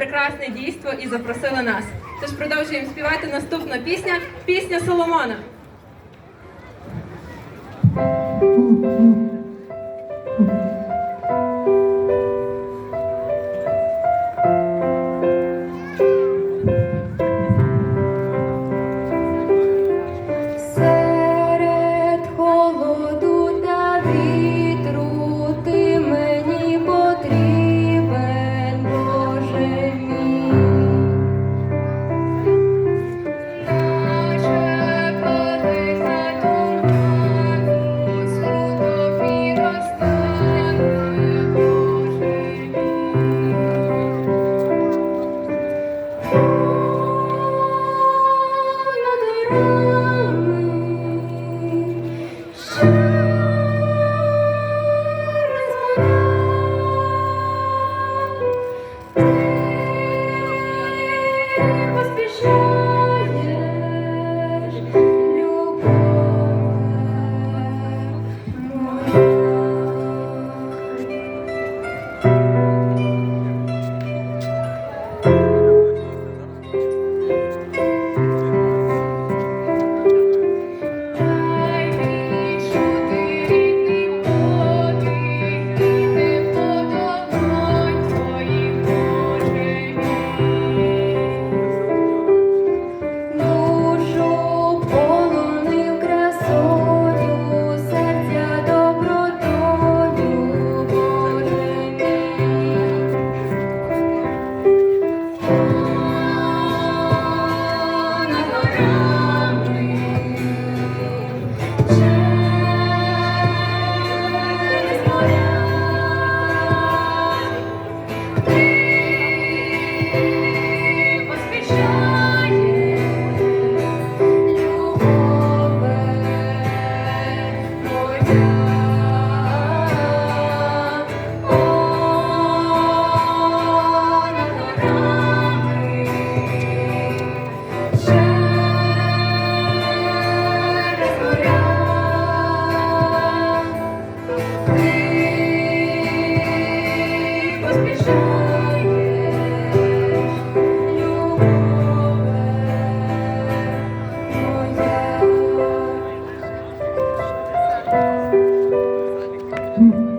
прекрасне дійство і запросили нас. Тож продовжуємо співати наступна пісня пісня Соломона. আছি